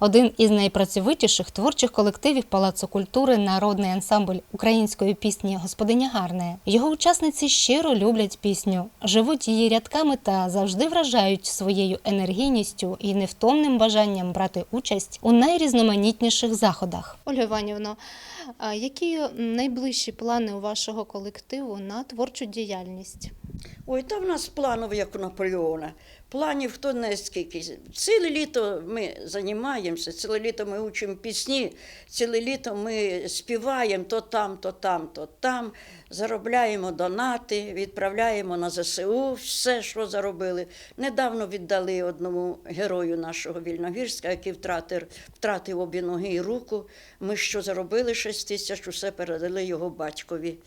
Один із найпрацьовитіших творчих колективів Палацу культури народний ансамбль української пісні Господиня Гарне. Його учасниці щиро люблять пісню, живуть її рядками та завжди вражають своєю енергійністю і невтомним бажанням брати участь у найрізноманітніших заходах. Ольга Іванівна, які найближчі плани у вашого колективу на творчу діяльність? Ой, та в нас планів, як у Наполеона. Планів хто не скільки. Ціле літо ми займаємося, ціле літо ми учимо пісні, ціле літо ми співаємо то там, то там, то там, заробляємо донати, відправляємо на ЗСУ все, що заробили. Недавно віддали одному герою нашого Вільногірська, який втратив, втратив обі ноги і руку. Ми що заробили 6 тисяч, усе передали його батькові.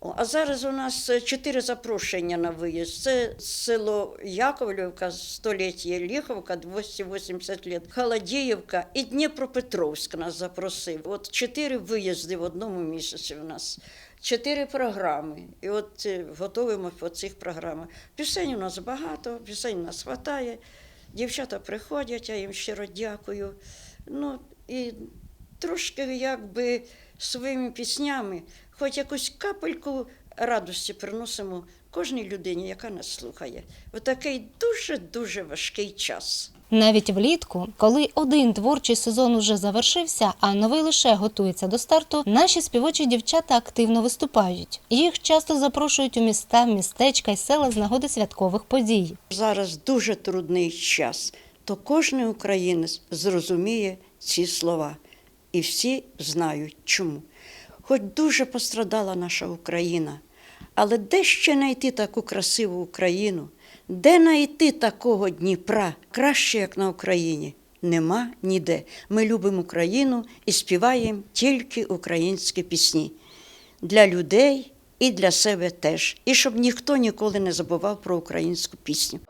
А зараз у нас е, чотири запрошення на виїзд. Це село Яковлівка, століття Ліховка, 280 років, Холодіївка і Дніпропетровськ нас запросив. От чотири виїзди в одному місяці у нас. Чотири програми. І от е, готуємо по цих програмах. Пісень у нас багато, пісень у нас вистачає. Дівчата приходять, я їм щиро дякую. Ну, і трошки якби своїми піснями, хоч якусь капельку радості приносимо кожній людині, яка нас слухає. В такий дуже-дуже важкий час. Навіть влітку, коли один творчий сезон уже завершився, а новий лише готується до старту, наші співочі дівчата активно виступають. Їх часто запрошують у міста, містечка й села з нагоди святкових подій. Зараз дуже трудний час, то кожен українець зрозуміє ці слова. І всі знають чому. Хоч дуже пострадала наша Україна, але де ще знайти таку красиву Україну, де знайти такого Дніпра, краще, як на Україні? Нема ніде. Ми любимо Україну і співаємо тільки українські пісні для людей і для себе теж. І щоб ніхто ніколи не забував про українську пісню.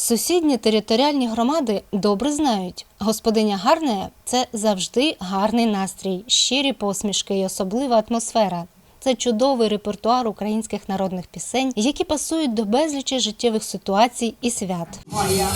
Сусідні територіальні громади добре знають. Господиня Гарне це завжди гарний настрій, щирі посмішки і особлива атмосфера. Це чудовий репертуар українських народних пісень, які пасують до безлічі життєвих ситуацій і свят. Моя